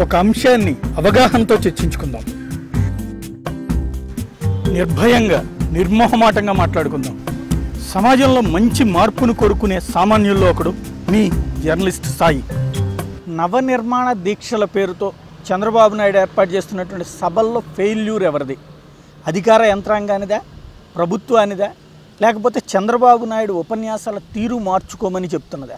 ఒక అంశాన్ని అవగాహనతో చర్చించుకుందాం. నిర్భయంగా నిర్మోహమాటంగా మాట్లాడుకుందాం. సమాజంలో మంచి మార్పును కోరుకునే సామాన్యుల్లో ఒకడు మీ జర్నలిస్ట్ సాయి. నవనిర్మాణ దీక్షల పేరుతో చంద్రబాబు నాయుడు ఏర్పాటు చేస్తున్నటువంటి సభల్లో ఫెయిల్యూర్ ఎవరిది? అధికార యంత్రాంగానిదా? ప్రభుత్వానిదా? లేకపోతే చంద్రబాబు నాయుడు ఉపన్యాసాల తీరు మార్చుకోమని చెప్తున్నదా?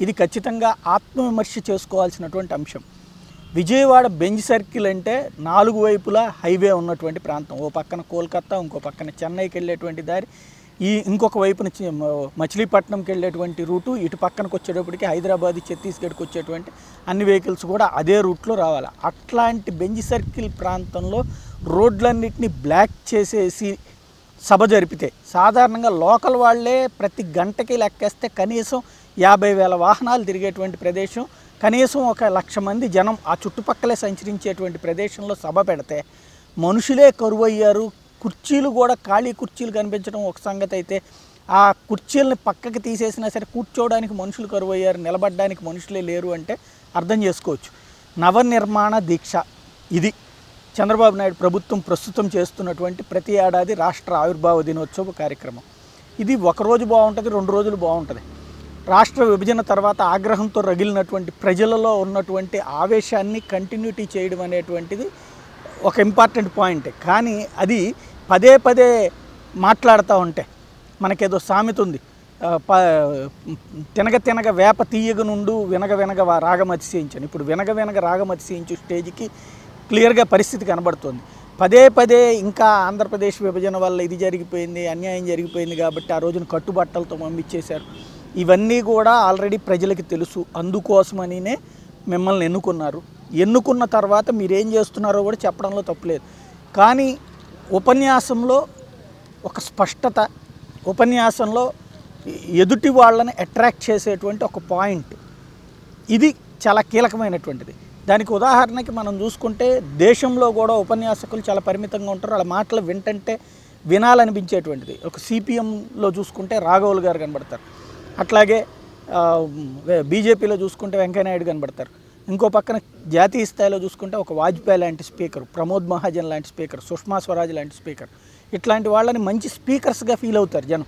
ఇది ఖచ్చితంగా ఆత్మవిమర్శ చేసుకోవాల్సినటువంటి అంశం. విజయవాడ బెంజ్ సర్కిల్ అంటే నాలుగు వైపులా హైవే ఉన్నటువంటి ప్రాంతం. ఓ పక్కన కోల్కత్తా ఇంకో పక్కన చెన్నైకి వెళ్ళేటువంటి దారి. ఈ ఇంకొక వైపున మచిలీపట్నంకి వెళ్ళేటువంటి రూటు ఇటు పక్కనకు వచ్చేటప్పటికి హైదరాబాద్ ఛత్తీస్గఢ్కి వచ్చేటువంటి అన్ని వెహికల్స్ కూడా అదే రూట్లో రావాలి. అట్లాంటి బెంజ్ సర్కిల్ ప్రాంతంలో రోడ్లన్నిటిని బ్లాక్ చేసేసి సభ జరిపితే సాధారణంగా లోకల్ వాళ్ళే ప్రతి గంటకి లెక్కేస్తే కనీసం యాభై వేల వాహనాలు తిరిగేటువంటి ప్రదేశం కనీసం ఒక లక్ష మంది జనం ఆ చుట్టుపక్కలే సంచరించేటువంటి ప్రదేశంలో సభ పెడితే మనుషులే కరువయ్యారు. కుర్చీలు కూడా ఖాళీ కుర్చీలు కనిపించడం ఒక సంగతి అయితే. ఆ కుర్చీలను పక్కకి తీసేసినా సరే కూర్చోవడానికి మనుషులు కరువయ్యారు నిలబడడానికి మనుషులే లేరు అంటే అర్థం చేసుకోవచ్చు. నవనిర్మాణ దీక్ష ఇది. చంద్రబాబు నాయుడు ప్రభుత్వం ప్రస్తుతం చేస్తున్నటువంటి ప్రతి ఏడాది రాష్ట్ర ఆవిర్భావ దినోత్సవ కార్యక్రమం. ఇది ఒక రోజు బాగుంటుంది రెండు రోజులు బాగుంటుంది. రాష్ట్ర విభజన తర్వాత ఆగ్రహంతో రగిలినటువంటి ప్రజలలో ఉన్నటువంటి ఆవేశాన్ని కంటిన్యూటీ చేయడం అనేటువంటిది ఒక ఇంపార్టెంట్ పాయింట్ కానీ అది పదే పదే మాట్లాడుతూ ఉంటే మనకేదో సామెత ఉంది. ప తినగ తినగ వేప తీయగ నుండు వినగ వినగ వా- రాగం అతిశయించాను. ఇప్పుడు వినగ వినగ రాగం అతిశయించు స్టేజ్కి క్లియర్గా పరిస్థితి కనబడుతుంది. పదే పదే ఇంకా ఆంధ్రప్రదేశ్ విభజన వల్ల ఇది జరిగిపోయింది అన్యాయం జరిగిపోయింది కాబట్టి ఆ రోజున కట్టుబట్టలతో పంపించేశారు. ఇవన్నీ కూడా ఆల్రెడీ ప్రజలకి తెలుసు. అందుకోసమనినే మిమ్మల్ని ఎన్నుకున్నారు. ఎన్నుకున్న తర్వాత మీరేం చేస్తున్నారో కూడా చెప్పడంలో తప్పులేదు. కానీ ఉపన్యాసంలో ఒక స్పష్టత ఉపన్యాసంలో ఎదుటి వాళ్ళని అట్రాక్ట్ చేసేటువంటి ఒక పాయింట్. ఇది చాలా కీలకమైనటువంటిది. దానికి ఉదాహరణకి మనం చూసుకుంటే దేశంలో కూడా ఉపన్యాసకులు చాలా పరిమితంగా ఉంటారు. వాళ్ళ మాటలు వింటంటే వినాలనిపించేటువంటిది. ఒక సిపిఎంలో చూసుకుంటే రాఘవులు గారు కనబడతారు. అట్లాగే బీజేపీలో చూసుకుంటే వెంకయ్యనాయుడు కనబడతారు. ఇంకో పక్కన జాతీయ స్థాయిలో చూసుకుంటే ఒక వాజ్పేయి లాంటి స్పీకర్ ప్రమోద్ మహాజన్ లాంటి స్పీకర్ సుష్మా స్వరాజ్ లాంటి స్పీకర్. ఇట్లాంటి వాళ్ళని మంచి స్పీకర్స్గా ఫీల్ అవుతారు జనం.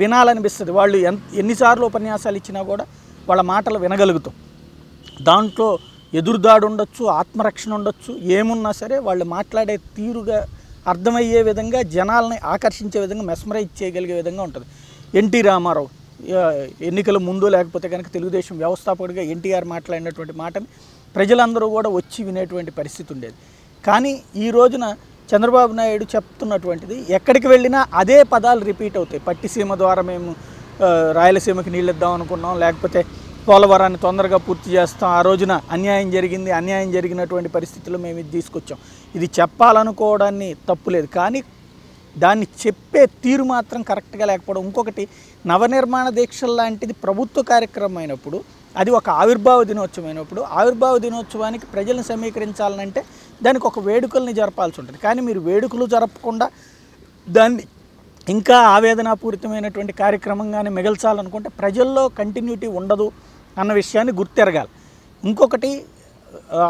వినాలనిపిస్తుంది. వాళ్ళు ఎన్ ఎన్నిసార్లు ఉపన్యాసాలు ఇచ్చినా కూడా వాళ్ళ మాటలు వినగలుగుతాం. దాంట్లో ఎదురుదాడు ఉండొచ్చు ఆత్మరక్షణ ఉండొచ్చు ఏమున్నా సరే వాళ్ళు మాట్లాడే తీరుగా అర్థమయ్యే విధంగా జనాల్ని ఆకర్షించే విధంగా మెస్మరైజ్ చేయగలిగే విధంగా ఉంటుంది. ఎన్టీ రామారావు ఎన్నికల ముందు లేకపోతే కనుక తెలుగుదేశం వ్యవస్థాపకుడిగా ఎన్టీఆర్ మాట్లాడినటువంటి మాటని ప్రజలందరూ కూడా వచ్చి వినేటువంటి పరిస్థితి ఉండేది. కానీ ఈ రోజున చంద్రబాబు నాయుడు చెప్తున్నటువంటిది ఎక్కడికి వెళ్ళినా అదే పదాలు రిపీట్ అవుతాయి. పట్టిసీమ ద్వారా మేము రాయలసీమకి నీళ్ళు ఇద్దాం అనుకున్నాం లేకపోతే పోలవరాన్ని తొందరగా పూర్తి చేస్తాం. ఆ రోజున అన్యాయం జరిగింది అన్యాయం జరిగినటువంటి పరిస్థితుల్లో మేము ఇది తీసుకొచ్చాం. ఇది చెప్పాలనుకోవడాన్ని తప్పులేదు. కానీ దాన్ని చెప్పే తీరు మాత్రం కరెక్ట్గా లేకపోవడం. ఇంకొకటి నవనిర్మాణ దీక్షలు లాంటిది ప్రభుత్వ కార్యక్రమం అయినప్పుడు అది ఒక ఆవిర్భావ దినోత్సవం అయినప్పుడు ఆవిర్భావ దినోత్సవానికి ప్రజలను సమీకరించాలంటే దానికి ఒక వేడుకల్ని జరపాల్సి ఉంటుంది. కానీ మీరు వేడుకలు జరపకుండా దాన్ని ఇంకా ఆవేదనాపూరితమైనటువంటి కార్యక్రమంగానే మిగల్చాలనుకుంటే ప్రజల్లో కంటిన్యూటీ ఉండదు అన్న విషయాన్ని గుర్తెరగాలి. ఇంకొకటి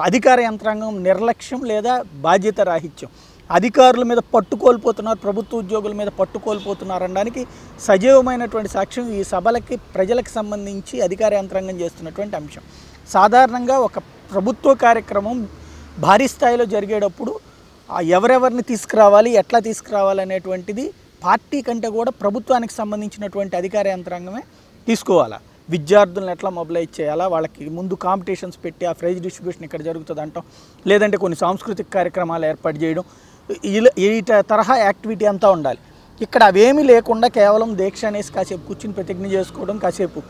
అధికార యంత్రాంగం నిర్లక్ష్యం లేదా బాధ్యత రాహిత్యం. అధికారుల మీద పట్టుకోల్పోతున్నారు ప్రభుత్వ ఉద్యోగుల మీద పట్టుకోల్పోతున్నారు అనడానికి సజీవమైనటువంటి సాక్ష్యం ఈ సభలకి ప్రజలకు సంబంధించి అధికార యంత్రాంగం చేస్తున్నటువంటి అంశం. సాధారణంగా ఒక ప్రభుత్వ కార్యక్రమం భారీ స్థాయిలో జరిగేటప్పుడు ఎవరెవరిని తీసుకురావాలి ఎట్లా తీసుకురావాలి అనేటువంటిది పార్టీ కంటే కూడా ప్రభుత్వానికి సంబంధించినటువంటి అధికార యంత్రాంగమే తీసుకోవాలా? విద్యార్థులను ఎట్లా మొబిలైజ్ చేయాలా? వాళ్ళకి ముందు కాంపిటీషన్స్ పెట్టి ఆ ప్రైజ్ డిస్ట్రిబ్యూషన్ ఇక్కడ జరుగుతుంది అంటాం. లేదంటే కొన్ని సాంస్కృతిక కార్యక్రమాలు ఏర్పాటు చేయడం. ఈ తరహా యాక్టివిటీ అంతా ఉండాలి. ఇక్కడ అవేమీ లేకుండా కేవలం దీక్ష అనేసి కాసేపు కూర్చుని ప్రతిజ్ఞ చేసుకోవడం కాసేపు.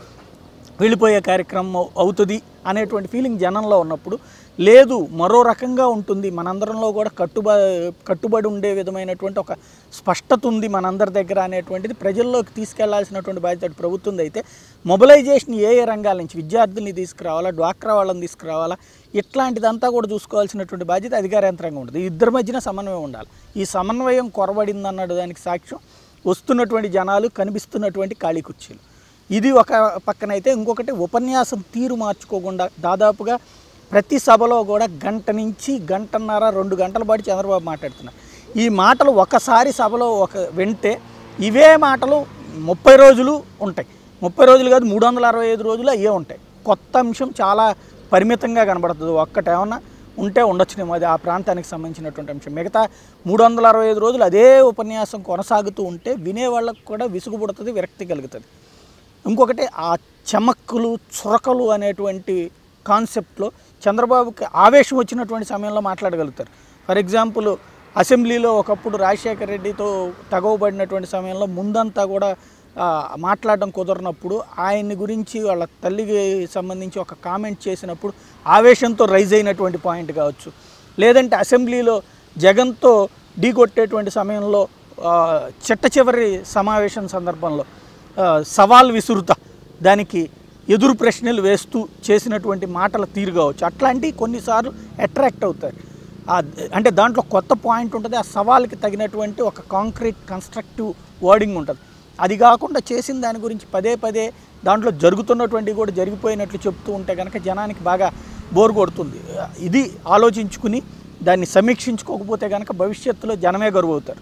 వెళ్ళిపోయే కార్యక్రమం అవుతుంది అనేటువంటి ఫీలింగ్ జనంలో ఉన్నప్పుడు లేదు మరో రకంగా ఉంటుంది. మనందరంలో కూడా కట్టుబ కట్టుబడి ఉండే విధమైనటువంటి ఒక స్పష్టత ఉంది మనందరి దగ్గర అనేటువంటిది. ప్రజల్లోకి తీసుకెళ్ళాల్సినటువంటి బాధ్యత ప్రభుత్వం అయితే మొబిలైజేషన్ ఏ ఏ రంగాల నుంచి విద్యార్థుల్ని తీసుకురావాలా డ్వాక్రా వాళ్ళని తీసుకురావాలా ఇట్లాంటిదంతా కూడా చూసుకోవాల్సినటువంటి బాధ్యత అధికార యంత్రంగా ఉంటుంది ఇద్దరి మధ్యన సమన్వయం ఉండాలి. ఈ సమన్వయం కొరబడింది దానికి సాక్ష్యం వస్తున్నటువంటి జనాలు కనిపిస్తున్నటువంటి ఖాళీ కుర్చీలు. ఇది ఒక పక్కనైతే ఇంకొకటి ఉపన్యాసం తీరు మార్చుకోకుండా దాదాపుగా ప్రతి సభలో కూడా గంట నుంచి గంటన్నర రెండు గంటల పాటు చంద్రబాబు మాట్లాడుతున్నారు. ఈ మాటలు ఒకసారి సభలో ఒక వింటే ఇవే మాటలు ముప్పై రోజులు ఉంటాయి. ముప్పై రోజులు కాదు మూడు వందల అరవై ఐదు రోజులు అయ్యే ఉంటాయి. కొత్త అంశం చాలా పరిమితంగా కనబడుతుంది. ఒక్కటేమన్నా ఉంటే ఉండొచ్చునేమో. అది ఆ ప్రాంతానికి సంబంధించినటువంటి అంశం. మిగతా మూడు వందల అరవై ఐదు రోజులు అదే ఉపన్యాసం కొనసాగుతూ ఉంటే వినే వాళ్ళకు కూడా విసుగు పుడుతుంది విరక్తి కలుగుతుంది. ఇంకొకటి ఆ చెమక్కులు చురకలు అనేటువంటి కాన్సెప్ట్లో చంద్రబాబుకి ఆవేశం వచ్చినటువంటి సమయంలో మాట్లాడగలుగుతారు. ఫర్ ఎగ్జాంపుల్ అసెంబ్లీలో ఒకప్పుడు రాజశేఖర రెడ్డితో తగవబడినటువంటి సమయంలో ముందంతా కూడా మాట్లాడడం కుదరనప్పుడు ఆయన్ని గురించి వాళ్ళ తల్లికి సంబంధించి ఒక కామెంట్ చేసినప్పుడు ఆవేశంతో రైజ్ అయినటువంటి పాయింట్ కావచ్చు. లేదంటే అసెంబ్లీలో జగన్తో ఢీ కొట్టేటువంటి సమయంలో చిట్ట చివరి సమావేశం సందర్భంలో సవాల్ విసురుతా. దానికి ఎదురు ప్రశ్నలు వేస్తూ చేసినటువంటి మాటల తీరు కావచ్చు. అట్లాంటివి కొన్నిసార్లు అట్రాక్ట్ అవుతారు అంటే దాంట్లో కొత్త పాయింట్ ఉంటుంది. ఆ సవాల్కి తగినటువంటి ఒక కాంక్రీట్ కన్స్ట్రక్టివ్ వర్డింగ్ ఉంటుంది. అది కాకుండా చేసిన దాని గురించి పదే పదే దాంట్లో జరుగుతున్నటువంటివి కూడా జరిగిపోయినట్లు చెప్తూ ఉంటే కనుక జనానికి బాగా బోర్ కొడుతుంది. ఇది ఆలోచించుకుని దాన్ని సమీక్షించుకోకపోతే కనుక భవిష్యత్తులో జనమే గరువు అవుతారు